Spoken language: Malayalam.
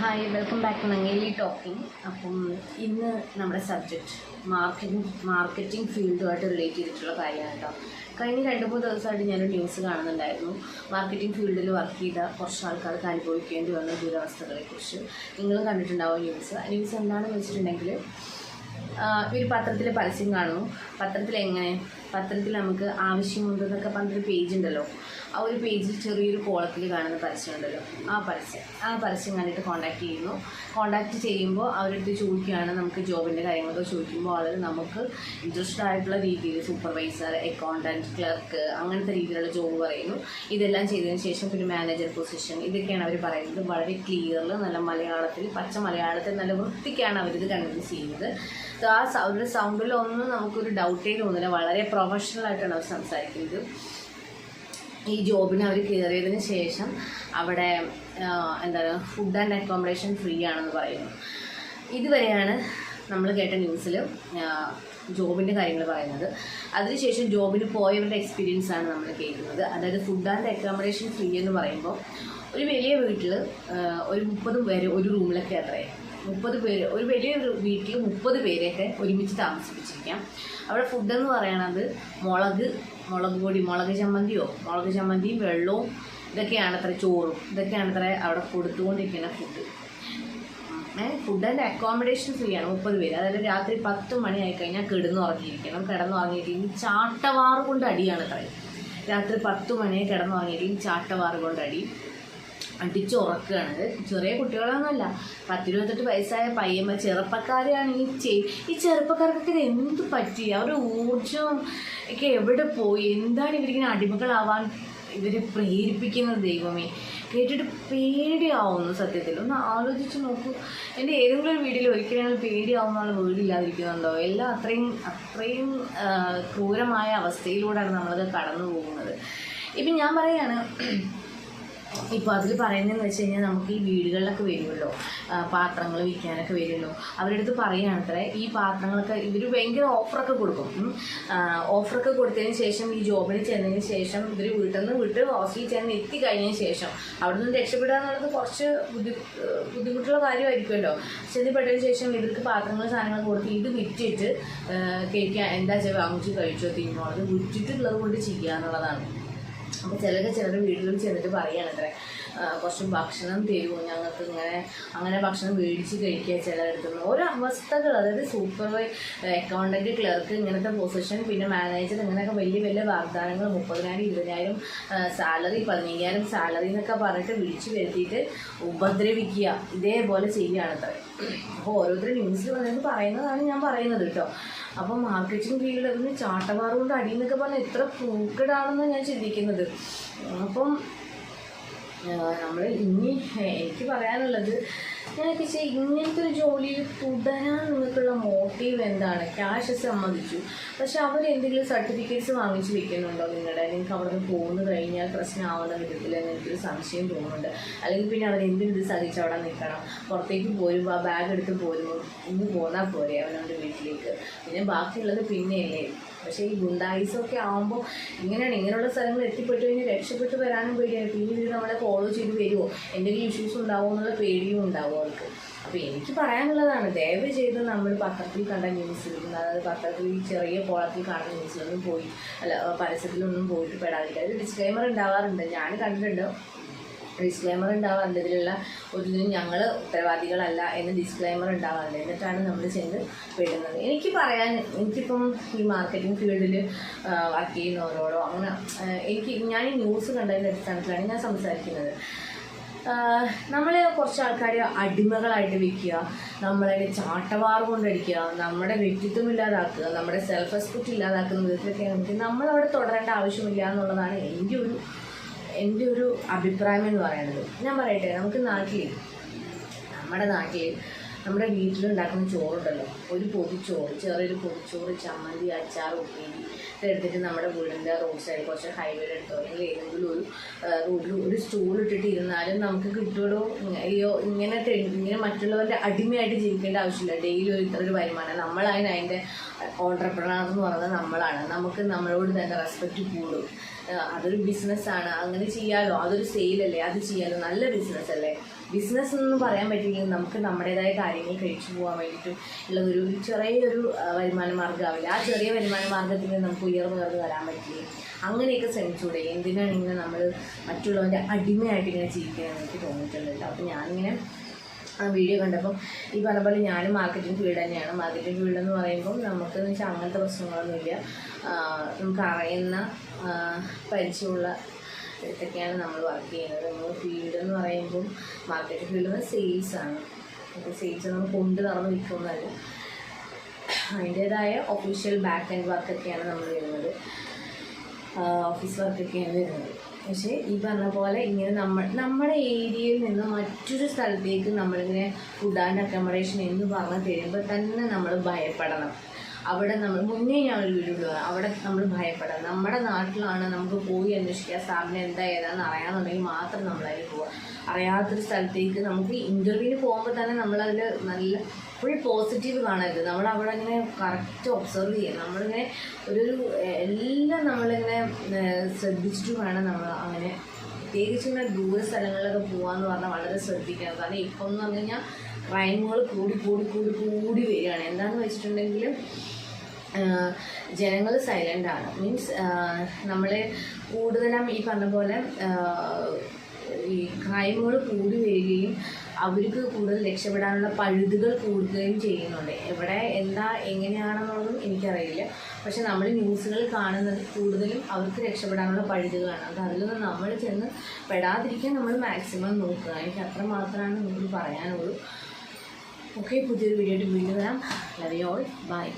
Hi welcome back to Nangeli talking അപ്പം ഇന്ന് നമ്മുടെ സബ്ജക്റ്റ് മാർക്കറ്റിംഗ് മാർക്കറ്റിംഗ് ഫീൽഡുമായിട്ട് റിലേറ്റ് ചെയ്തിട്ടുള്ള കാര്യമാണ് കേട്ടോ. കഴിഞ്ഞ രണ്ട് മൂന്ന് ദിവസമായിട്ട് ഞാനൊരു ന്യൂസ് കാണുന്നുണ്ടായിരുന്നു. മാർക്കറ്റിംഗ് ഫീൽഡിൽ വർക്ക് ചെയ്ത കുറച്ച് ആൾക്കാർക്ക് അനുഭവിക്കേണ്ടി വന്ന ദുരവസ്ഥകളെക്കുറിച്ച്. നിങ്ങളും കണ്ടിട്ടുണ്ടാവും ന്യൂസ് ന്യൂസ് എന്താണെന്ന് വെച്ചിട്ടുണ്ടെങ്കിൽ ഒരു പത്രത്തിൽ പരസ്യം കാണുന്നു. പത്രത്തിൽ എങ്ങനെ പത്രത്തിൽ നമുക്ക് ആവശ്യമുണ്ടെന്നൊക്കെ പറഞ്ഞൊരു പേജ് ഉണ്ടല്ലോ. ആ ഒരു പേജിൽ ചെറിയൊരു കോളത്തിൽ കാണുന്ന പരസ്യം ഉണ്ടല്ലോ. ആ പരസ്യം. ആ പരസ്യം കണ്ടിട്ട് കോൺടാക്ട് ചെയ്യുന്നു. കോൺടാക്ട് ചെയ്യുമ്പോൾ അവരടുത്ത് ചോദിക്കുകയാണ് നമുക്ക് ജോബിന്റെ കാര്യങ്ങളൊക്കെ ചോദിക്കുമ്പോൾ അവർ നമുക്ക് ഇൻട്രസ്റ്റഡ് ആയിട്ടുള്ള രീതിയിൽ സൂപ്പർവൈസർ അക്കൗണ്ടന്റ് ക്ലർക്ക് അങ്ങനത്തെ രീതിയിലുള്ള ജോബ് പറയുന്നു. ഇതെല്ലാം ചെയ്തതിന് ശേഷം പിന്നെ മാനേജർ പൊസിഷൻ ഇതൊക്കെയാണ് അവർ പറയുന്നത്. വളരെ ക്ലിയറിൽ നല്ല മലയാളത്തിൽ പച്ച മലയാളത്തിൽ നല്ല വൃത്തിക്കാണ് അവരിത് കൺവിൻസ് ചെയ്യുന്നത്. ആ അവരുടെ സൗണ്ടിലൊന്നും നമുക്കൊരു ഡൗട്ടേ തോന്നില്ല വളരെ പ്രൊഫഷണൽ ആയിട്ടാണ് അവർ സംസാരിക്കുന്നത്. ഈ ജോബിന് അവർ കയറിയതിന് ശേഷം അവിടെ എന്താ പറയുക ഫുഡ് ആൻഡ് അക്കോമഡേഷൻ ഫ്രീ ആണെന്ന് പറയുന്നു. ഇതുവരെയാണ് നമ്മൾ കേട്ട ന്യൂസിൽ ജോബിന്റെ കാര്യങ്ങൾ പറയുന്നത്. അതിനുശേഷം ജോബിന് പോയവരുടെ എക്സ്പീരിയൻസ് ആണ് നമ്മൾ കേൾക്കുന്നത്. അതായത് ഫുഡ് ആൻഡ് അക്കോമഡേഷൻ ഫ്രീ എന്ന് പറയുമ്പോൾ ഒരു വലിയ വീട്ടിൽ ഒരു മുപ്പത് പേര് ഒരു റൂമിലൊക്കെ അത്രേ. മുപ്പത് പേര് ഒരു വലിയ ഒരു വീട്ടിൽ മുപ്പത് പേരെയൊക്കെ ഒരുമിച്ച് താമസിപ്പിച്ചിരിക്കാം. അവിടെ ഫുഡ് എന്ന് പറയണത് മുളക് മുളക് പൊടി മുളക് ചമ്മന്തിയോ? മുളക് ചമ്മന്തിയും വെള്ളവും ഇതൊക്കെയാണ് അത്ര ചോറും. ഇതൊക്കെയാണ് അത്ര അവിടെ കൊടുത്തുകൊണ്ടിരിക്കുന്ന food food and accommodation free ആണ് മുപ്പത് പേര്. അതായത് രാത്രി പത്ത് മണി ആയി കഴിഞ്ഞാൽ കിടന്നുറങ്ങിയിരിക്കണം. കിടന്നുറങ്ങിയിട്ടില്ലെങ്കിൽ ചാട്ടവാറ് കൊണ്ട് അടിയാണ് അത്ര രാത്രി പത്ത് മണിയെ കിടന്നുറങ്ങിയിരിക്കും ചാട്ടവാറ് കൊണ്ട് അടി. അടിച്ചുറക്കുകയാണ് ചെറിയ കുട്ടികളൊന്നുമല്ല പത്തിരുപത്തെട്ട് വയസ്സായ പയ്യമ്മ ചെറുപ്പക്കാരെയാണ് ഈ ചെയ് ഈ ചെറുപ്പക്കാർക്കൊക്കെ എന്ത് പറ്റി? അവരുടെ ഊർജം ഒക്കെ എവിടെ പോയി? എന്താണ് ഇവരിങ്ങനെ അടിമകളാവാൻ ഇവരെ പ്രേരിപ്പിക്കുന്നത് ദൈവമേ? കേട്ടിട്ട് പേടിയാവുന്നു സത്യത്തിൽ. ഒന്ന് ആലോചിച്ച് നോക്കൂ. എന്റെ ഏതെങ്കിലും ഒരു വീഡിയോയിൽ ഒരിക്കലും പേടിയാവുന്ന വീടില്ലാതിരിക്കുന്നുണ്ടോ? എല്ലാം അത്രയും അത്രയും ക്രൂരമായ അവസ്ഥയിലൂടെയാണ് നമ്മളത് കടന്നു പോകുന്നത് ഇപ്പം ഞാൻ പറയാണ് ഇപ്പോൾ അതിൽ പറയുന്നതെന്ന് വെച്ച് കഴിഞ്ഞാൽ നമുക്ക് ഈ വീടുകളിലൊക്കെ വരുമല്ലോ പാത്രങ്ങൾ വിൽക്കാനൊക്കെ വരുമല്ലോ അവരുടെ അടുത്ത് പറയുകയാണത്രേ ഈ പാത്രങ്ങളൊക്കെ ഇവർ ഭയങ്കര ഓഫറൊക്കെ കൊടുക്കും. ഓഫറൊക്കെ കൊടുത്തതിന് ശേഷം ഈ ജോബിന് ചെന്നതിന് ശേഷം ഇവർ വീട്ടിൽ നിന്ന് വിട്ട് ഹോസ്റ്റലിൽ ചെന്ന് എത്തിക്കഴിഞ്ഞതിന് ശേഷം അവിടെ നിന്ന് രക്ഷപ്പെടുക എന്നുള്ളത് കുറച്ച് ബുദ്ധി ബുദ്ധിമുട്ടുള്ള കാര്യമായിരിക്കുമല്ലോ. ചെന്നപ്പെട്ടതിന് ശേഷം ഇവർക്ക് പാത്രങ്ങൾ സാധനങ്ങൾ കൊടുത്ത് ഇത് വിറ്റിട്ട് കേൾക്കുക എന്താ വെച്ചാൽ വാങ്ങിച്ച് കഴിച്ചോ തിന്നോ? അത് വിറ്റിട്ടുള്ളത് കൊണ്ട് ചെയ്യുക എന്നുള്ളതാണ് അപ്പോൾ ചിലരൊക്കെ ചിലർ വീട്ടിലും ചെന്നിട്ട് പറയുകയാണത്രേ കുറച്ച് ഭക്ഷണം തരുമോ ഞങ്ങൾക്ക് ഇങ്ങനെ അങ്ങനെ ഭക്ഷണം മേടിച്ച് കഴിക്കുക ചിലരെടുത്തുനിന്ന് ഓരോ അവസ്ഥകൾ അതായത് സൂപ്പർവൈ അക്കൗണ്ടന്റ് ക്ലർക്ക് ഇങ്ങനത്തെ പൊസിഷൻ പിന്നെ മാനേജർ ഇങ്ങനെയൊക്കെ വലിയ വലിയ വാഗ്ദാനങ്ങൾ മുപ്പതിനായിരം ഇരുപതിനായിരം സാലറി പതിനയ്യായിരം സാലറി എന്നൊക്കെ പറഞ്ഞിട്ട് വിളിച്ചു വരുത്തിയിട്ട് ഉപദ്രവിക്കുക. ഇതേപോലെ ചെയ്യുകയാണത്രേ അപ്പോൾ ഓരോരുത്തരും ന്യൂസിൽ വന്നിട്ട് പറയുന്നതാണ് ഞാൻ പറയുന്നത് കേട്ടോ. അപ്പം മാർക്കറ്റിംഗ് ഫീൽഡ് അതിന് ചാട്ടവാറുകൊണ്ട് അടിയെന്നൊക്കെ പറഞ്ഞാൽ എത്ര ക്രൂക്കഡാണെന്ന് ഞാൻ ചിന്തിക്കുന്നത്. അപ്പം നമ്മൾ ഇനി എനിക്ക് പറയാനുള്ളത് ഞാൻ ചെ ഇങ്ങനത്തെ ഒരു ജോലിയിൽ തുടരാൻ നിങ്ങൾക്കുള്ള മോട്ടീവ് എന്താണ്? ക്യാഷ് സമ്മതിച്ചു പക്ഷെ അവർ എന്തെങ്കിലും സർട്ടിഫിക്കറ്റ്സ് വാങ്ങിച്ച് വെക്കുന്നുണ്ടോ നിങ്ങളുടെ? നിങ്ങൾക്ക് അവിടെ നിന്ന് പോകുന്നു കഴിഞ്ഞാൽ പ്രശ്നമാവുന്ന വിധത്തിൽ എനിക്കൊരു സംശയം തോന്നുന്നുണ്ട്. അല്ലെങ്കിൽ പിന്നെ അവർ എന്തിനും ഇത് സഹിച്ച് അവിടെ നിൽക്കണം. പുറത്തേക്ക് പോരുമ്പോൾ ആ ബാഗ് എടുത്ത് പോരുമ്പോൾ ഇന്ന് പോന്നാൽ പോരെ അവനവന്റെ വീട്ടിലേക്ക്. പിന്നെ ബാക്കിയുള്ളത് പിന്നെയല്ലേ. പക്ഷേ ഈ ഗുണ്ടായിസൊക്കെ ആകുമ്പോൾ ഇങ്ങനെയാണ് ഇങ്ങനെയുള്ള സ്ഥലങ്ങളിൽ എത്തിപ്പെട്ട് കഴിഞ്ഞാൽ രക്ഷപ്പെട്ട് വരാനും പേടിയാണ്. പിന്നെ ഇവർ നമ്മളെ ഫോളോ ചെയ്ത് വരുമോ എന്തെങ്കിലും ഇഷ്യൂസ് ഉണ്ടാവുമോ എന്നുള്ള പേടിയും ഉണ്ടാവും അവർക്ക്. അപ്പോൾ എനിക്ക് പറയാനുള്ളതാണ് ദയവ് ചെയ്ത് നമ്മൾ പത്രത്തിൽ കണ്ട ന്യൂസ് അതായത് പത്രത്തിൽ ചെറിയ കോളത്തിൽ കാണുന്ന ന്യൂസിലൊന്നും പോയി അല്ല പരസ്യത്തിലൊന്നും പോയിട്ട് പെടാതിരിക്കുക. അത് ഡിസ്ക്ലൈമർ ഉണ്ടാവാറുണ്ട്. ഞാൻ കണ്ടിട്ടുണ്ട്. ഡിസ്ക്ലൈമർ ഉണ്ടാവാറുണ്ട് ഇതിലുള്ള ഒരു ഞങ്ങൾ ഉത്തരവാദികളല്ല എന്ന് ഡിസ്ക്ലൈമർ ഉണ്ടാവാറുണ്ട് എന്നിട്ടാണ് നമ്മൾ ചെന്ന് വിടുന്നത് എനിക്ക് പറയാൻ എനിക്കിപ്പം ഈ മാർക്കറ്റിംഗ് ഫീൽഡിൽ വർക്ക് ചെയ്യുന്നവരോടോ അങ്ങനെ എനിക്ക് ഞാൻ ഈ ന്യൂസ് കണ്ടതിന്റെ അടിസ്ഥാനത്തിലാണ് ഞാൻ സംസാരിക്കുന്നത്. നമ്മൾ കുറച്ച് ആൾക്കാർ അടിമകളായിട്ട് വിൽക്കുക നമ്മളെ ചാട്ടവാർ കൊണ്ടടിക്കുക നമ്മുടെ വ്യക്തിത്വം ഇല്ലാതാക്കുക നമ്മുടെ സെൽഫ് റെസ്പെക്റ്റ് ഇല്ലാതാക്കുന്ന വിധത്തിലൊക്കെ നമുക്ക് നമ്മളവിടെ തുടരേണ്ട ആവശ്യമില്ല എന്നുള്ളതാണ് എന്റെ ഒരു എന്റെ ഒരു അഭിപ്രായം എന്ന് പറയുന്നത് ഞാൻ പറയട്ടെ നമുക്ക് നാട്ടിൽ നമ്മുടെ നാട്ടിൽ നമ്മുടെ വീട്ടിലുണ്ടാക്കുന്ന ചോറുണ്ടല്ലോ ഒരു പൊതിച്ചോറ് ചെറിയൊരു പൊതിച്ചോറ് ചമ്മന്തി അച്ചാർ ഉപ്പേരി ഇതെടുത്തിട്ട് നമ്മുടെ വീടിന്റെ റോഡ് സൈഡ് കുറച്ച് ഹൈവേയുടെ അടുത്തോ അല്ലെങ്കിൽ ഏതെങ്കിലും ഒരു റോഡിൽ ഒരു സ്റ്റൂൾ ഇട്ടിട്ട് ഇരുന്നാലും നമുക്ക് കിട്ടുമല്ലോ അയ്യോ ഇങ്ങനെ ഇങ്ങനെ മറ്റുള്ളവരുടെ അടിമയായിട്ട് ജീവിക്കേണ്ട ആവശ്യമില്ല. ഡെയിലി ഒരു ഇത്ര ഒരു വരുമാനം. നമ്മളതിന് അതിന്റെ ഓണ്ടർപ്രണർ എന്ന് പറയുന്നത് നമ്മളാണ്. നമുക്ക് നമ്മളോട് തന്നെ റെസ്പെക്റ്റ് കൂടും. അതൊരു ബിസിനസ് ആണ്. അങ്ങനെ ചെയ്യാലോ. അതൊരു സെയിലല്ലേ അത് ചെയ്യാലോ. നല്ല ബിസിനസ് അല്ലേ? ബിസിനസ് എന്ന് പറയാൻ പറ്റില്ലെങ്കിൽ നമുക്ക് നമ്മുടേതായ കാര്യങ്ങൾ കഴിച്ചു പോകാൻ വേണ്ടിയിട്ടും ഉള്ള ഒരു ഒരു ചെറിയൊരു വരുമാന മാർഗമാവില്ല ആ ചെറിയ വരുമാന മാർഗത്തിൽ നമുക്ക് ഉയർന്നു കയറി വരാൻ പറ്റില്ലേ? അങ്ങനെയൊക്കെ ശ്രമിച്ചൂടെ? എന്തിനാണ് ഇങ്ങനെ നമ്മൾ മറ്റുള്ളവന്റെ അടിമയായിട്ട് ഇങ്ങനെ ജീവിക്കുന്നത് എനിക്ക് തോന്നിയിട്ടുണ്ടല്ലോ അപ്പോൾ ഞാനിങ്ങനെ വീഡിയോ കണ്ടപ്പം ഈ പറഞ്ഞ പോലെ ഞാനും മാർക്കറ്റിംഗ് ഫീൽഡ് തന്നെയാണ്. മാർക്കറ്റിംഗ് ഫീൽഡ് എന്ന് പറയുമ്പോൾ നമുക്ക് എന്ന് വെച്ചാൽ അങ്ങനത്തെ പ്രശ്നങ്ങളൊന്നുമില്ല. ആ, നമുക്ക് അറിയുന്ന ആ, പരിചയമുള്ള ഇതൊക്കെയാണ് നമ്മൾ വർക്ക് ചെയ്യുന്നത്. നമ്മൾ ഫീൽഡ് എന്ന് പറയുമ്പോൾ മാർക്കറ്റിംഗ് ഫീൽഡ് എന്ന് സെയിൽസ് ആണ്. സെയിൽസ് നമ്മൾ കൊണ്ട് നടന്ന് വിൽക്കുന്നതല്ല. അതിന്റേതായ ഒഫീഷ്യൽ ബാക്ക് ആൻഡ് വർക്കൊക്കെയാണ് നമ്മൾ വരുന്നത് ഓഫീസ് വർക്കൊക്കെയാണ് വരുന്നത് പക്ഷേ ഈ പറഞ്ഞ പോലെ ഇങ്ങനെ നമ്മൾ നമ്മുടെ ഏരിയയിൽ നിന്ന് മറ്റൊരു സ്ഥലത്തേക്ക് നമ്മളിങ്ങനെ ഫുഡ് ആൻഡ് അക്കോമഡേഷൻ എന്ന് പറഞ്ഞ് തരുമ്പോൾ തന്നെ നമ്മൾ ഭയപ്പെടണം. അവിടെ നമ്മൾ മുന്നേ ഞാൻ ഒരു വീഡിയോ അവിടെ നമ്മൾ ഭയപ്പെടാം നമ്മുടെ നാട്ടിലാണ് നമുക്ക് പോയി അന്വേഷിക്കുക സ്ഥാപനം എന്താ ഏതാണെന്ന് അറിയാമെന്നുണ്ടെങ്കിൽ മാത്രം നമ്മളതിൽ പോവുക. അറിയാത്തൊരു സ്ഥലത്തേക്ക് നമുക്ക് ഇന്റർവ്യൂവിന് പോകുമ്പോൾ തന്നെ നമ്മളതിൽ നല്ല ഫുൾ പോസിറ്റീവ് കാണരുത്. നമ്മൾ അവിടെ ഇങ്ങനെ കറക്റ്റ് ഒബ്സർവ് ചെയ്യുക. നമ്മളിങ്ങനെ ഒരു എല്ലാം നമ്മളിങ്ങനെ ശ്രദ്ധിച്ചിട്ട് വേണം നമ്മൾ അങ്ങനെ പ്രത്യേകിച്ച് ഇങ്ങനെ ദൂര സ്ഥലങ്ങളിലൊക്കെ പോകാന്ന് പറഞ്ഞാൽ വളരെ ശ്രദ്ധിക്കണം. കാരണം ഇപ്പം എന്ന് പറഞ്ഞു കഴിഞ്ഞാൽ ക്രൈമുകൾ കൂടി കൂടി കൂടി കൂടി വരികയാണ്. എന്താണെന്ന് വെച്ചിട്ടുണ്ടെങ്കിൽ ജനങ്ങൾ സൈലന്റ് ആണ്. മീൻസ് നമ്മൾ കൂടുതലും ഈ പറഞ്ഞ പോലെ ഈ ക്രൈമുകൾ കൂടി വരികയും അവർക്ക് കൂടുതൽ രക്ഷപ്പെടാനുള്ള പഴുതുകൾ കൂടുകയും ചെയ്യുന്നുണ്ട്. എവിടെ എന്താ എങ്ങനെയാണെന്നുള്ളതും എനിക്കറിയില്ല. പക്ഷെ നമ്മൾ ന്യൂസുകൾ കാണുന്നത് കൂടുതലും അവർക്ക് രക്ഷപ്പെടാനുള്ള പഴുതുകളാണ്. അത് അതിലൊന്നും നമ്മൾ ചെന്ന് പെടാതിരിക്കാൻ നമ്മൾ മാക്സിമം നോക്കുക. എനിക്ക് അത്ര മാത്രമാണ് നമുക്ക് പറയാനുള്ളൂ. ഓക്കെ പുതിയൊരു വീഡിയോ ആയിട്ട് വീണ്ടും വരാം. Love you all by